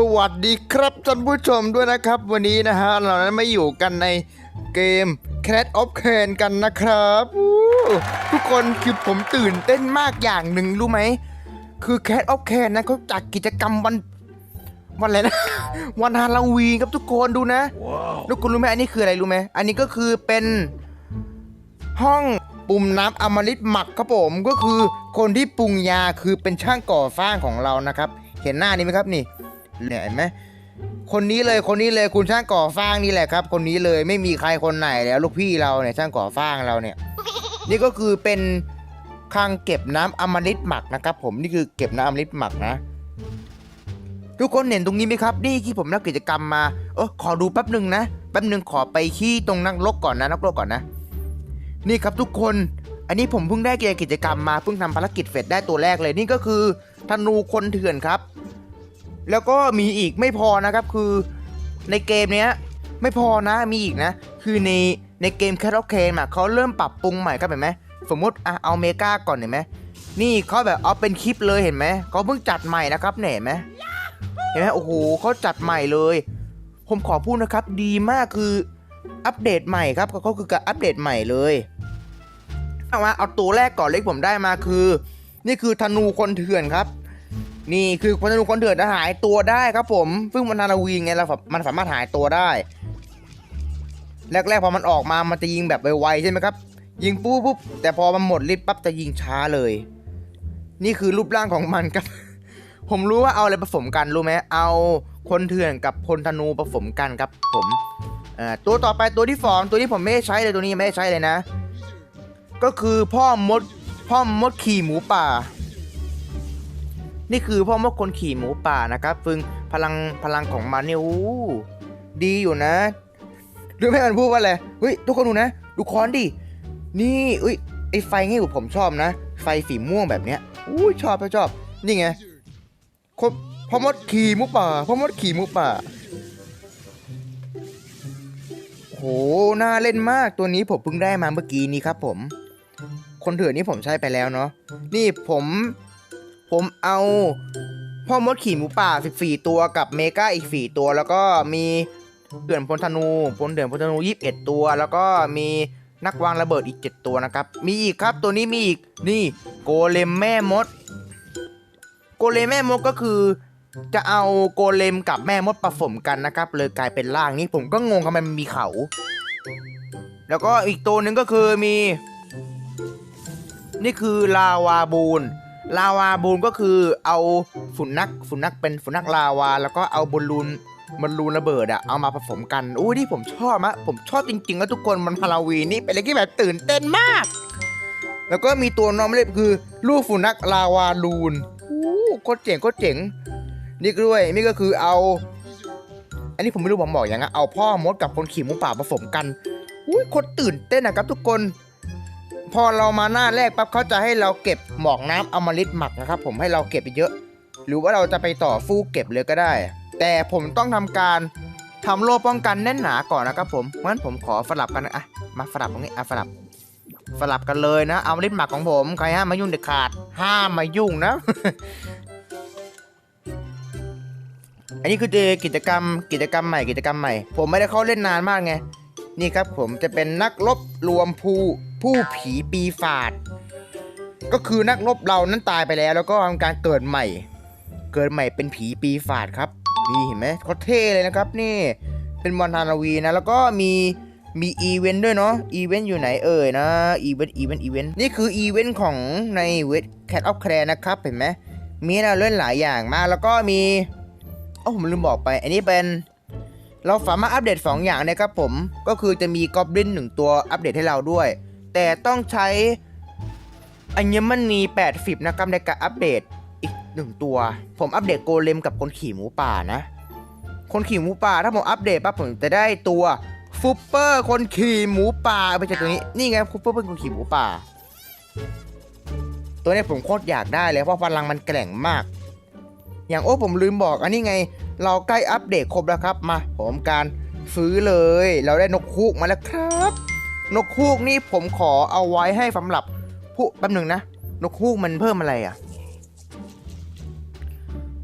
สวัสดีครับท่านผู้ชมด้วยนะครับ วันนี้นะฮะเรานั้นมาอยู่กันในเกม Cat of Can กันนะครับอู้ทุกคนคือผมตื่นเต้นมากอย่างหนึ่งรู้ไหม คือ Cat of Can นะเขาจัดกิจกรรมวัน วันอะไรนะ วันฮาโลวีนครับทุกคนดูนะทุกคนรู้ไหมอันนี้คืออะไรรู้ไหมอันนี้ก็คือเป็นห้องปุ่มน้ำอมฤตหมักครับผมก็คือคนที่ปรุงยาคือเป็นช่างก่อสร้างของเรานะครับ เห็นหน้านี้ไหมครับนี่ เนี่ยเห็นไหมคนนี้เลยคนนี้เลยคุณช่างก่อสร้างนี่แหละครับ คนนี้เลยไม่มีใครคนไหนแล้วลูกพี่เราเนี่ยช่างก่อสร้างเราเนี่ย นี่ก็คือเป็นคลังเก็บน้ำอมฤตหมักนะครับ ผมนี่คือเก็บน้ำอมฤตหมักนะ ทุกคนเห็นตรงนี้ไหมครับ นี่ที่ผมนักกิจกรรมมาเออขอดูแป๊บหนึ่งนะแป๊บหนึ่งขอไปขี้ตรงนักรกก่อนนะนักรกก่อนนะ นี่ครับทุกคนอันนี้ผมเพิ่งได้เกียร์กิจกรรมมาเพิ่งทำภารกิจเสร็จได้ตัวแรกเลยนี่ก็คือธนูคนเถื่อนครับ แล้วก็มีอีกไม่พอนะครับคือในเกมเนี้ยไม่พอนะมีอีกนะ คือในในเกมแคทอ c เคนอะเขาเริ่มปรับปรุงใหม่ครับเห็นไหมสมมติอะเอาเมกาก่อนเห็นไหมนี่เขาแบบเอาเป็นคลิปเลยเห็นไหมเขาเพิ่งจัดใหม่นะครับเนี่ยเห็นไหมเห็นไหมโอ้โหเขาจัดใหม่เลย ผมขอพูดนะครับ ดีมากคืออัปเดตใหม่ครับเขาคือการอัปเดตใหม่เลยเอามาเอาตัวแรกก่อนเล็กผมได้มาคือ นี่คือธนูคนเถื่อนครับ นี่คือธนูคนเถื่อนนะหายตัวได้ครับผมซึ่งมันฮาโลวีนไงเรามันสามารถหายตัวได้ แรกๆพอมันออกมามันจะยิงแบบไวๆใช่ไหมครับ ยิงปุ๊บปุ๊บแต่พอมันหมดฤทธิ์ปั๊บจะยิงช้าเลย นี่คือรูปร่างของมันครับ ผมรู้ว่าเอาอะไรผสมกันรู้ไหมเอาคนเถื่อนกับพลธนูผสมกันครับ ผมตัวต่อไปตัวที่สองตัวนี้ผมไม่ได้ใช้เลยตัวนี้ไม่ได้ใช้เลยนะ ก็คือพ่อมดพ่อมดขี่หมูป่า นี่คือพ่อมดคนขี่หมูป่านะครับซึ่งพลังพลังของมันเนี่ยอู้ดีอยู่นะรู้ไหมมันพูดว่าอะไรเฮ้ยทุกคนดูนะ ดูคอนดิ นี่อุ้ยไอไฟงี้ผมชอบนะ ไฟสีม่วงแบบเนี้ยอุ้ยชอบชอบ นี่ไงคนพ่อมดขี่หมูป่าพ่อมดขี่หมูป่าโหน่าเล่นมากตัวนี้ผมเพิ่งได้มาเมื่อกี้นี้ครับผม คนเถื่อนนี่ผมใช้ไปแล้วเนาะนี่ผม ผมเอาพ่อมดขี่หมูป่า 14 ตัวกับเมกาอีก 4 ตัว แล้วก็มีเถื่อนพลธนูพลเถื่อนพลธนู 21 ตัว แล้วก็มีนักวางระเบิดอีก 7 ตัวนะครับ มีอีกครับตัวนี้มีอีกนี่โกเลมแม่มด โกเลมแม่มดก็คือ จะเอาโกเลมกับแม่มดผสมกันนะครับ เลยกลายเป็นร่างนี้ผมก็งงทำไมมันมีเขา แล้วก็อีกตัวหนึ่งก็คือมี นี่คือลาวาบูน ลาวาบูนก็คือเอาฝุ่นนักฝุ่นนักเป็นฝุ่นนักลาวา แล้วก็เอาบอลลูนบอลลูนระเบิดอะเอามาผสมกันอู้ที่ผมชอบมะผมชอบจริงๆแล้วทุกคนมันฮาโลวีนนี่เป็นอะไรที่แบบตื่นเต้นมาก แล้วก็มีตัวนองเล็บคือ ลูกฝุ่นนักลาวาลูนอู้โคตรเจ๋งโคตรเจ๋งนี่ด้วยนี่ก็คือเอา อันนี้ผมไม่รู้ผมบอกยังไงเอาพ่อมดกับคนขี่มูป่าผสมกันอุ้ยโคตรตื่นเต้นนะครับทุกคน พอเรามาหน้าแรกปั๊บเขาจะให้เราเก็บหมอกน้ำอมฤตหมักนะครับ ผมให้เราเก็บไปเยอะ หรือว่าเราจะไปต่อฟูกเก็บเลยก็ได้ แต่ผมต้องทำการทำโล่ป้องกันแน่นหนาก่อนนะครับผมงั้นผมขอสลับกันนะอะมาสลับตรงนี้อะสลับสลับกันเลยนะอมฤตหมักของผมใครห้ามมายุ่งเด็ดขาดห้ามมายุ่งนะอันนี้คือกิจกรรมกิจกรรมใหม่กิจกรรมใหม่ ผมไม่ได้เข้าเล่นนานมากไง นี่ครับผมจะเป็นนักรบรวมผู้ผู้ผีปีศาจก็คือนักรบเรานั้นตายไปแล้ว แล้วก็ทำการเกิดใหม่ เกิดใหม่เป็นผีปีศาจครับนี่เห็นไหมเขาเท่เลยนะครับนี่เป็นวันฮาโลวีนนะแล้วก็มีมีอีเวนต์ด้วยเนาะอีเวนต์อยู่ไหนเอ่ยนะอีเวนต์อีเวนต์อีเวนต์นี่คืออีเวนต์ของในเวทแคทออฟแคร์นะครับเห็นไหมมีให้เราเล่นหลายอย่างมากแล้วก็มีโอ้ผมลืมบอกไป อันนี้เป็น เราสามารถอัปเดต 2 อย่างนะครับผม ก็คือจะมีกอบลินหนึ่งตัวอัปเดตให้เราด้วย แต่ต้องใช้อัญมณี80 นะครับในการอัปเดตอีกหนึ่งตัว ผมอัปเดตโกเลมกับคนขี่หมูป่านะ คนขี่หมูป่าถ้าผมอัปเดตปั๊บผมจะได้ตัวฟุปเปอร์คนขี่หมูป่าไม่ใช่ตัวนี้นี่ไงฟุปเปอร์เป็นคนขี่หมูป่า ตัวนี้ผมโคตรอยากได้เลยเพราะพลังมันแกร่งมาก อย่างโอ้ผมลืมบอกอันนี้ไง เราใกล้อัปเดตครบแล้วครับมาผมการซื้อเลย เราได้นกคูกมาแล้วครับ นกคูกนี่ผมขอเอาไว้ให้สำหรับผู้แป๊บหนึ่งนะ นกคูกมันเพิ่มอะไรอะ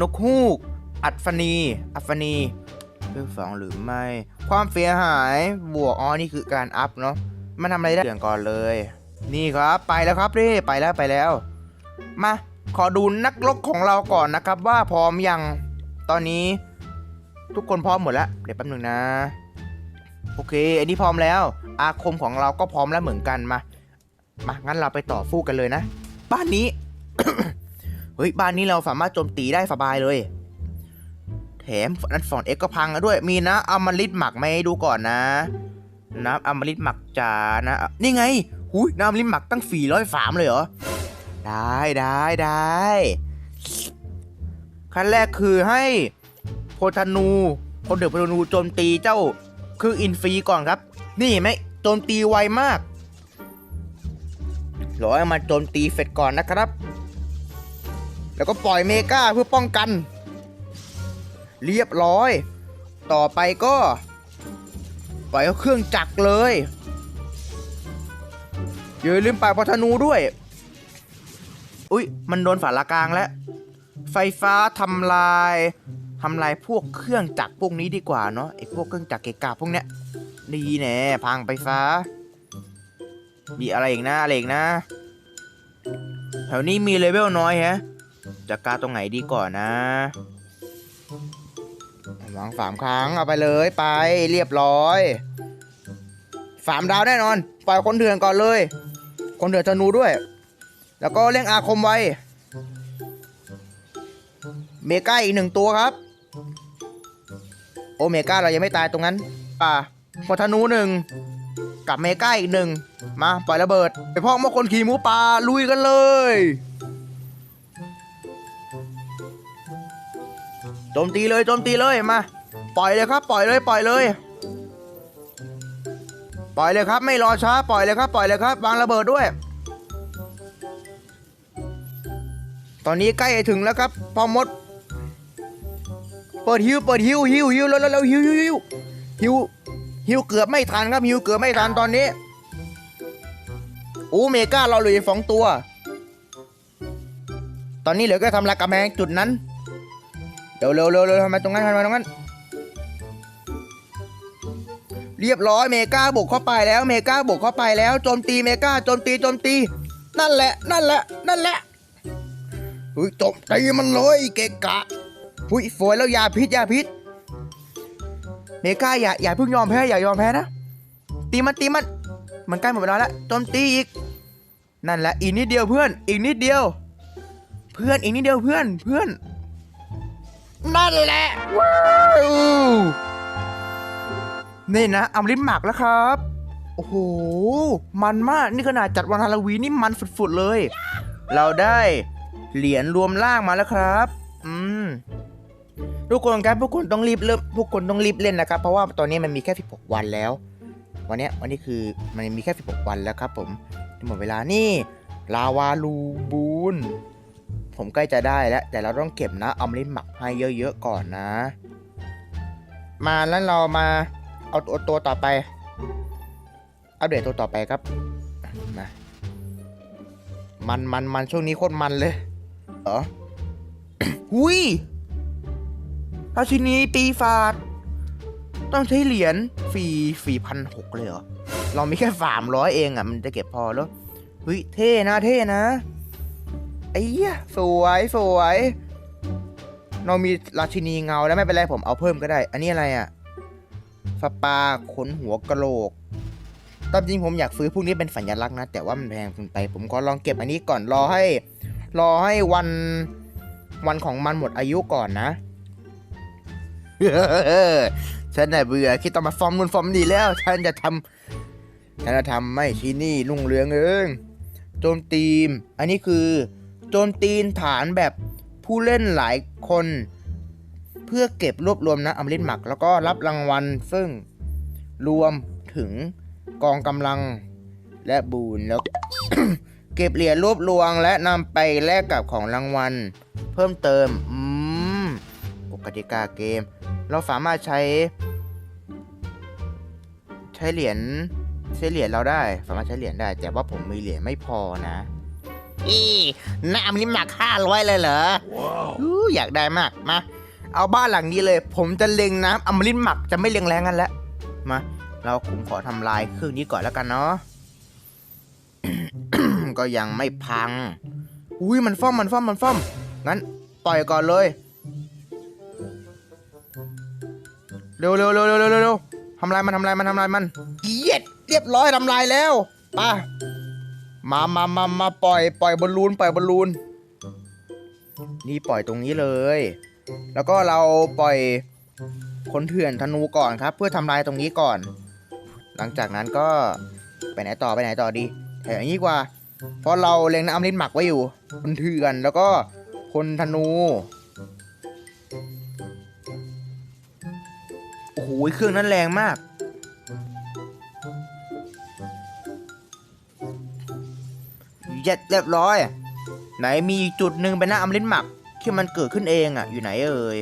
นกคูก อัศนี อัศนีเรื่องสองหรือไม่ ความเสียหายบวกอ๋อนี่คือการอัพเนาะมันทำอะไรได้เรื่องก่อนเลย นี่ครับไปแล้วครับนี่ไปแล้วไปแล้ว มา ขอดูนักรบของเราก่อนนะครับ ว่าพร้อมยังตอนนี้ ทุกคนพร้อมหมดแล้วเดี๋ยวแป๊บหนึงนะ โอเค อันนี้พร้อมแล้ว อาคมของเราก็พร้อมแล้วเหมือนกันมามางั้นเราไปต่อสู้กันเลยนะ บ้านนี้เฮ้ยบ้านนี้เราสามารถโจมตีได้สบายเลย แถมนันฟอนเอ็กก็พังแล้วด้วยมีนะอมฤตหมักไหมดูก่อนนะน้ำอมฤตหมักจ๋านะ นี่ไง หุยน้ำอมฤตหมักตั้งสี่ร้อยฝามเลยเหรอ ได้ได้ได้ขั้นแรกคือให้โพธนูคนเดือดโพธนูโจมตีเจ้าคืออินฟีก่อนครับ นี่เห็นไหมโจมตีไวมากรอให้มันโจมตีเสร็จก่อนนะครับ แล้วก็ปล่อยเมกาเพื่อป้องกัน เรียบร้อย ต่อไปก็ ปล่อยเอาเครื่องจักรเลยอย่าลืมปล่อยพอธนูด้วย อุ้ยมันโดนฝาละกลางแล้ว ไฟฟ้าทำลายทำลายพวกเครื่องจักรพวกนี้ดีกว่าเนาะไอพวกเครื่องจักรเกกะพวกเนี้ยดีแน่พังไฟฟ้า มีอะไรอีกนะอะไรอีกนะ แถวนี้มีเลเวลน้อยฮะจัดกาตรงไหนดีก่อนนะวางสามครั้งเอาไปเลยไปเรียบร้อยสามดาวแน่นอนปล่อยคนเถื่อนก่อนเลย คนเถื่อนธนูด้วย แล้วก็เร่งอาคมไว้เมกาอีกหนึ่งตัวครับ โอเมกาเรายังไม่ตายตรงนั้นป่าพอธนูหนึ่งกับเมกาอีกหนึ่งมาปล่อยระเบิด ไปพ่อมาคนขี่หมูป่าลุยกันเลยโจมตีเลยโจมตีเลยมา ปล่อยเลยครับ ปล่อยเลยปล่อยเลย ปล่อยเลยครับ ไม่รอช้าปล่อยเลยครับ ปล่อยเลยครับวางระเบิดด้วย ตอนนี้ใกล้จะถึงแล้วครับพ่อมด เปิดฮิวเปิดฮิวฮิวฮิวแล้วแล้วฮิวฮิวฮิวฮิวฮิวเกือบไม่ทันครับฮิวเกือบไม่ทันตอนนี้โอ้เมก้าเราเหลืออยู่สองตัว ตอนนี้เหลือก็ทำลายกำแพงจุดนั้นเร็วเร็วเร็วเร็วทำไมตรงนั้นทำไมตรงนั้นเรียบร้อยเมกาบุกเข้าไปแล้วเมกาบุกเข้าไปแล้วโจมตีเมกาโจมตีโจมตี นั่นแหละ นั่นแหละ นั่นแหละ เฮ้ยตบตีมันเลยเกะกะหุยฝวยแล้วยาพิษยาพิษเมกาอย่าอย่าเพิ่งยอมแพ้อย่ายอมแพ้นะตีมันตีมันมันใกล้หมดเวลาแล้วโจมตีอีก นั่นแหละอีกนิดเดียวเพื่อน อีกนิดเดียว เพื่อนอีกนิดเดียวเพื่อนเพื่อน นั่นแหละว้าวนี่นะอมริมหมักแล้วครับ โอ้โหมันมากนี่ขนาดจัดวันฮาโลวีนนี่มันฝุดๆเลย เราได้ เหรียญรวมล่างมาแล้วครับ อืมทุกคนครับพวกคุณต้องรีบเริ่มพวกคุณต้องรีบเล่นนะครับ เพราะว่าตอนนี้มันมีแค่ 16 วันแล้ว วันนี้วันนี้คือมันมีแค่ 16 วันแล้วครับ ผมหมดเวลานี่ลาวาลูบูนผมใกล้จะได้แล้ว แต่เราต้องเก็บนะเอามาเล่นหมักให้เยอะๆก่อนนะ มาแล้วเรามาเอาตัวตัวต่อไปอัปเดตตัวต่อไปครับมามันมันมันช่วงนี้โคตรมันเลย เหรอหุยราชินีปีศาจต้องใช้เหรียญฟรีฟรีพันหกเลยเหรอ เรามีแค่สามร้อยเองอะ มันจะเก็บพอแล้วเฮ้ยเท่นะเท่นะไอ้เหี้ยสวยสวย เรามีราชินีเงาแล้วไม่เป็นไรผมเอาเพิ่มก็ได้ อันนี้อะไรอะสปาขนหัวกะโหลกตามจริงผมอยากซื้อพวกนี้เป็นสัญลักษณ์นะ แต่ว่ามันแพงเกินไป ผมก็ลองเก็บอันนี้ก่อนรอให้ รอให้วันวันของมันหมดอายุก่อนนะฉันน่ะเบื่อคิดต้องมาฟอร์มนู่นฟอร์มนี่แล้ว ฉันจะทำฉันจะทำไม่ที่นี่ลุ่งเรืองเองโจมตีม อันนี้คือโจมตีนฐานแบบผู้เล่นหลายคน เพื่อเก็บรวบรวมนะอมฤตหมัก แล้วก็รับรางวัล ซึ่งรวมถึงกองกำลังและบูนแล้ว เก็บเหรียญรวบรวงและนำไปแลกกับของรางวัล เพิ่มเติม อืมกฎกติกาเกม เราสามารถใช้ ใช้เหรียญใช้เหรียญเราได้ สามารถใช้เหรียญได้ แต่ว่าผมมีเหรียญไม่พอนะอีน้ำนี่หมักห้าร้อยเลยเหรออู้อยากได้มาก มา เอาบ้านหลังนี้เลย ผมจะเล็งน้ำอมฤตหมักจะไม่เล็งแรงกันแล้ว มา เราผมขอทำลายเครื่องนี้ก่อนแล้วกันเนาะ ก็ยังไม่พัง อุ้ยมันฟ้อมมันฟ้อมมันฟ้อม งั้นปล่อยก่อนเลย เร็วเร็วเร็วเร็วเร็วเร็วทำลายมันทำลายมันทำลายมันเย็ดเรียบร้อยทำลายแล้วป่ะมามามามาปล่อย ปล่อยบอลลูน ปล่อยบอลลูน นี่ปล่อยตรงนี้เลย แล้วก็เราปล่อยคนเถื่อนธนูก่อนครับ เพื่อทำลายตรงนี้ก่อน หลังจากนั้นก็ไปไหนต่อไปไหนต่อดีแถวนี้กว่า เพราะเราเล็งน้ำอมฤตหมักไว้อยู่ คนเถื่อนแล้วก็คนธนู โอ้โหเครื่องนั้นแรงมาก เย็ดเรียบร้อย ไหนมีจุดหนึ่งเป็นหน้าอมฤตหมัก ที่มันเกิดขึ้นเองอะ อยู่ไหนเอ่ย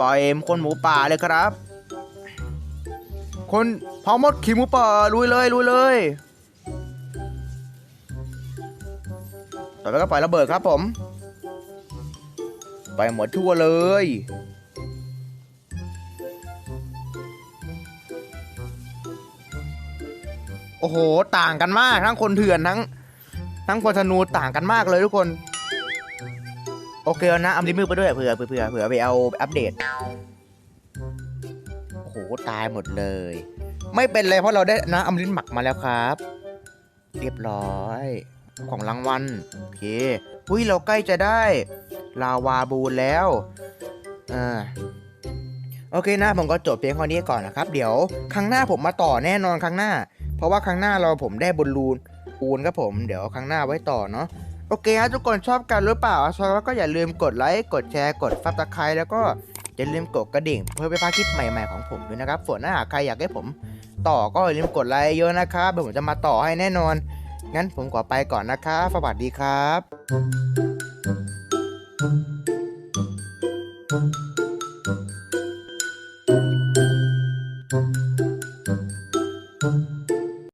ปล่อยคนหมูป่าเลยครับ คนพอมดขี่หมูป่าลุยเลยลุยเลย ต่อไปก็ปล่อยระเบิดครับผม ไปหมดทั่วเลย โอ้โห ต่างกันมากทั้งคนเถื่อนทั้ง ทั้งคนธนูต่างกันมากเลยทุกคน โอเคนะเอาลิมือไปด้วยเผื่อเผื่อเผื่อไปเอาอัปเดต โอ้โห ตายหมดเลย ไม่เป็นไรเพราะเราได้นะอมลินหมักมาแล้วครับ เรียบร้อย ของรางวัลโอเคอุ้ยเราใกล้จะได้ ลาวาบูนแล้วอ่าโอเคนะผมก็จบเพียงเท่านี้ก่อนนะครับ เดี๋ยวครั้งหน้าผมมาต่อแน่นอนครั้งหน้า เพราะว่าครั้งหน้าเราผมได้บอลลูนปูนครับผมเดี๋ยวครั้งหน้าไว้ต่อเนาะโอเคฮะทุกคนชอบกันหรือเปล่าชอบก็อย่าลืมกดไลค์กดแชร์กดซับสไครต์แล้วก็อย่าลืมกดกระดิ่ง เพื่อไปพลาดคลิปใหม่ๆของผมด้วยนะครับส่วนถ้าหากใครอยากให้ผม ต่อก็อย่าลืมกดไลค์เยอะนะครับเดี๋ยวผมจะมาต่อให้แน่นอน งั้นผมขอไปก่อนนะครับ สวัสดีครับ